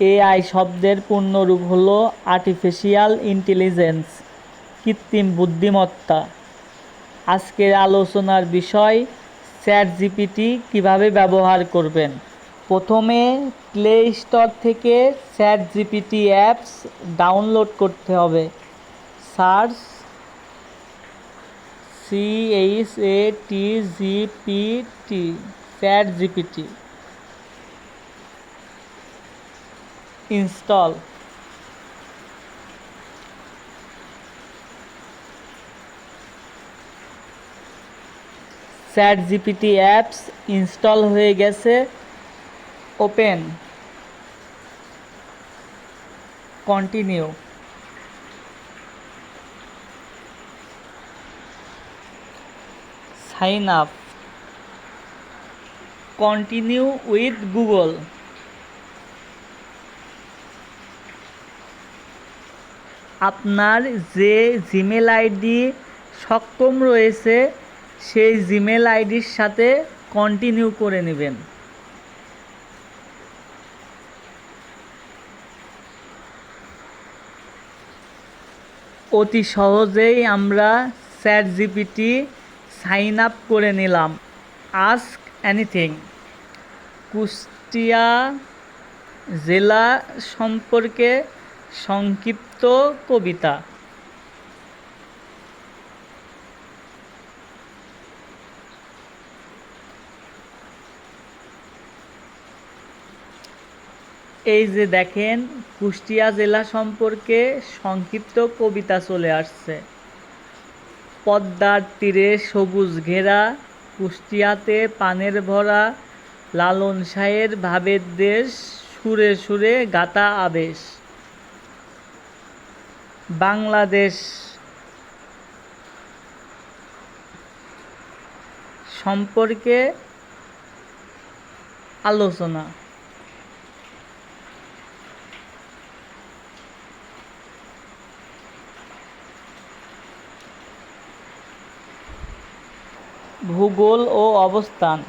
AI শব্দের পূর্ণরূপ হল আর্টিফিশিয়াল ইন্টেলিজেন্স কৃত্রিম বুদ্ধিমত্তা। আজকের আলোচনার বিষয় চ্যাট জিপিটি কীভাবে ব্যবহার করবেন? প্রথমে প্লে স্টোর থেকে চ্যাট জিপিটি অ্যাপস ডাউনলোড করতে হবে। Search C H A T G P T chat GPT install. Chat GPT apps install হয়ে গেছে। Open continue sign up continue with Google আপনার যে জিমেল আইডি সক্ষম রয়েছে, সেই জিমেল আইডির সাথে কন্টিনিউ করে নেবেন। অতি সহজেই আমরা চ্যাট জিপিটি সাইন আপ করে নিলাম। আস্ক এনিথিং কুষ্টিয়া জেলা সম্পর্কে সংক্ষিপ্ত কবিতা। এই যে দেখেন, কুষ্টিয়া জেলা সম্পর্কে সংক্ষিপ্ত কবিতা চলে আসছে। পদ্মার তীরে সবুজ ঘেরা, কুষ্টিয়াতে পানের ভরা, লালন শাহের ভাবের দেশ সুরে সুরে গাতা আবেশ। বাংলাদেশ সম্পর্কে আলোচনা। ভূগোল ও অবস্থান।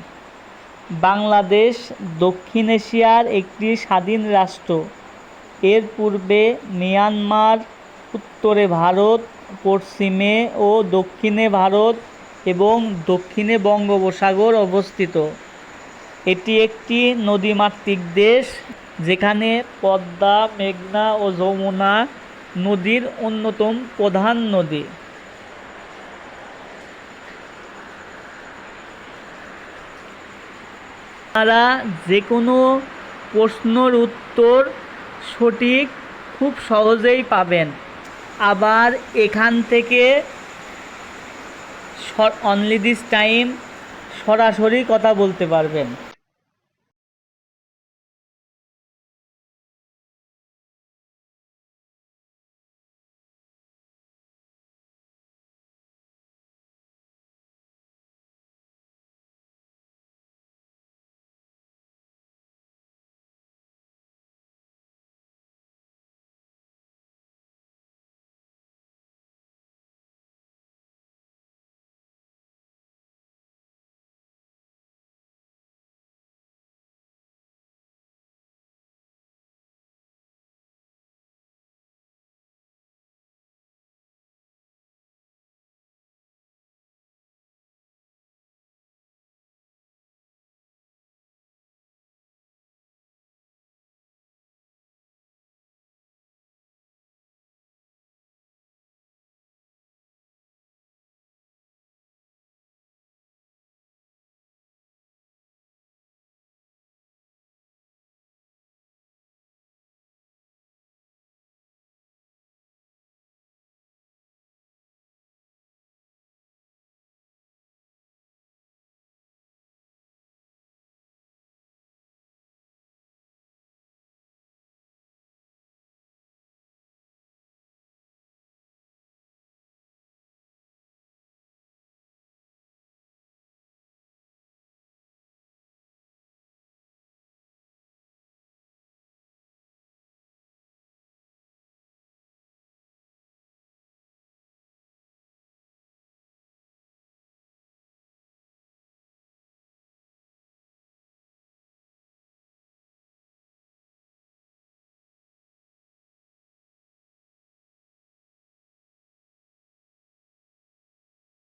বাংলাদেশ দক্ষিণ এশিয়ার একটি স্বাধীন রাষ্ট্র। এর পূর্বে মিয়ানমার উত্তরে ভারত, পশ্চিমে ও দক্ষিণে ভারত এবং দক্ষিণে বঙ্গোপসাগর অবস্থিত। এটি একটি নদীমাতৃক দেশ যেখানে পদ্মা, মেঘনা ও যমুনা নদীর অন্যতম প্রধান নদী। তারা যে কোনো প্রশ্নর উত্তর সঠিক খুব সহজেই পাবেন। আবার এখান থেকে অনলি দিস টাইম সরাসরি কথা বলতে পারবেন।